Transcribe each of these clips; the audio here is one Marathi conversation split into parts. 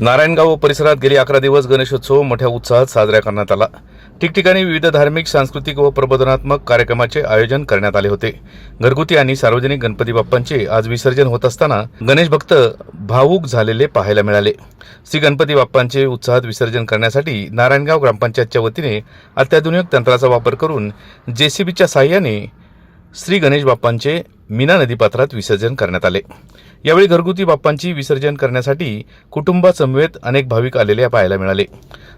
नारायणगाव व परिसरात गेली अकरा दिवस गणेशोत्सव मोठ्या उत्साहात साजरा करण्यात आला. ठिकठिकाणी विविध धार्मिक सांस्कृतिक व प्रबोधनात्मक कार्यक्रमाचे आयोजन करण्यात आले होते. घरगुती आणि सार्वजनिक गणपती बाप्पांचे आज विसर्जन होत असताना गणेश भक्त भावूक झालेले पाहायला मिळाले. श्री गणपती बाप्पांचे उत्साहात विसर्जन करण्यासाठी नारायणगाव ग्रामपंचायतच्या वतीने अत्याधुनिक तंत्राचा वापर करून जेसीबीच्या साह्याने श्री गणेश बाप्पांचे मीना नदीपात्रात विसर्जन करण्यात आले. यावेळी घरगुती बाप्पांची विसर्जन करण्यासाठी कुटुंबासमवेत अनेक भाविक आलेले पाहायला मिळाले.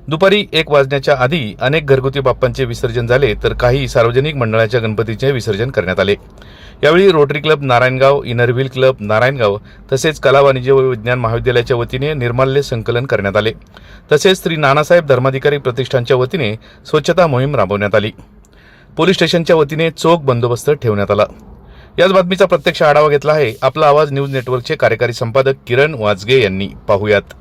दुपारी एक वाजण्याच्या आधी अनेक घरगुती बाप्पांचे विसर्जन झाले तर काही सार्वजनिक मंडळाच्या गणपतीचे विसर्जन करण्यात आले. यावेळी Rotary Club Narayangaon Inner Wheel Club Narayangaon तसेच कला वाणिज्य व विज्ञान महाविद्यालयाच्या वतीने निर्माल्य संकलन करण्यात आले. तसेच श्री नानासाहेब धर्माधिकारी प्रतिष्ठानच्या वतीने स्वच्छता मोहीम राबवण्यात आली. पोलीस स्टेशनच्या वतीने चोख बंदोबस्त ठेवण्यात आला. याच बातमीचा प्रत्यक्ष आढावा घेतला आहे आपला आवाज न्यूज नेटवर्कचे कार्यकारी संपादक किरण वाजगे यांनी. पाहुयात.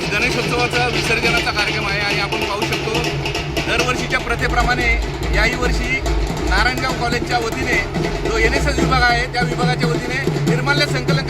आज गणेशोत्सवाचा विसर्जनाचा कार्यक्रम आहे आणि आपण पाहू शकतो दरवर्षीच्या प्रथेप्रमाणे याही वर्षी नारायणगाव कॉलेजच्या वतीने जो एन एस एस विभाग आहे त्या विभागाच्या वतीने निर्माल्य संकलन